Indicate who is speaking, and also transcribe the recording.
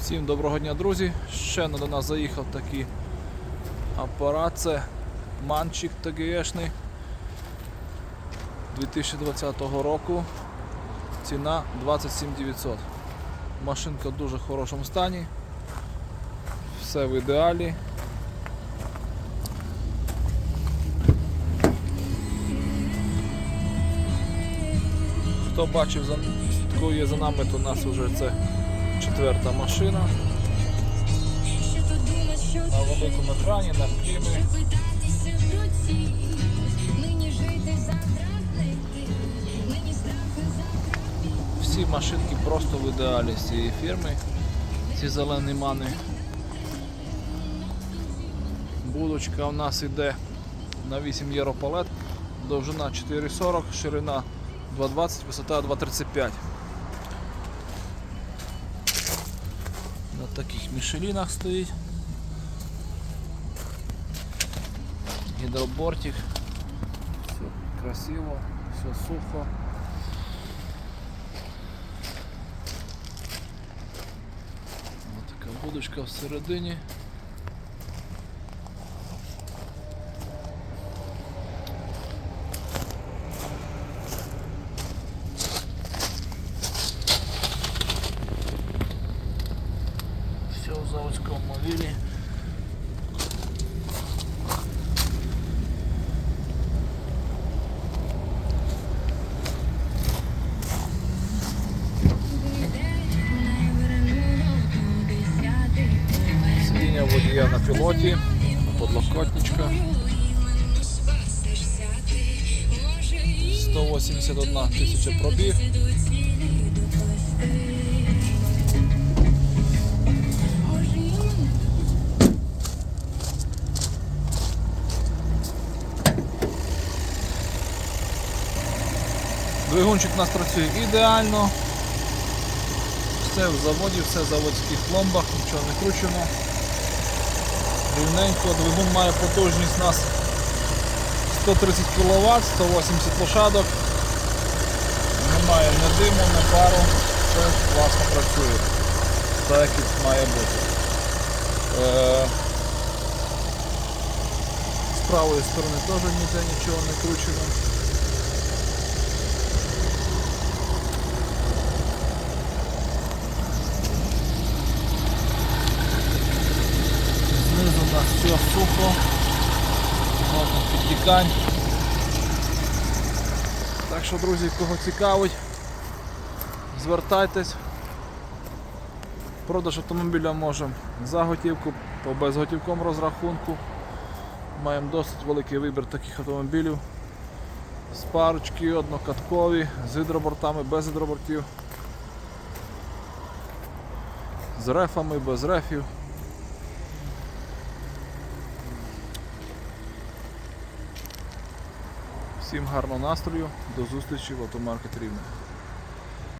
Speaker 1: Всім доброго дня, друзі! Ще до нас заїхав такий апарат. Це манчик ТГшний 2020 року. Ціна 27 900. Машинка в дуже хорошому стані. Все в ідеалі. Хто бачив, за- слідкує за нами, то у нас вже це четверта машина. На великому екрані, на клімі. Всі машинки просто в ідеалі з цієї фірми. Ці зелені мани. Будочка у нас йде на 8 євро палет, довжина 4,40, ширина 2,20, висота 2,35. На таких мішелінах стоїть. Гідробортик. Все красиво, все сухо. Ось така будочка всередині. Все в заводському вілі. Сидіння водія на пілоті, подлокотничка. 181 тисяча пробіг. Двигунчик у нас працює ідеально. Все в заводі, все в заводських пломбах, нічого не кручено. Рівненько двигун має потужність у нас 130 кВт, 180 лошадок. Немає ні диму, ні пару, все класно працює. Так як і має бути. Е, З правої сторони теж ніде нічого не кручено. Знизу у нас все сухо, можна підтікань. Так що, друзі, кого цікавить, звертайтесь. Продаж автомобіля можемо за готівку, по безготівковому розрахунку. Маємо досить великий вибір таких автомобілів. З парочки, однокаткові, з гідробортами, без гідробортів. З рефами, без рефів. Всім гарного настрою, до зустрічі в автомаркет Рівне.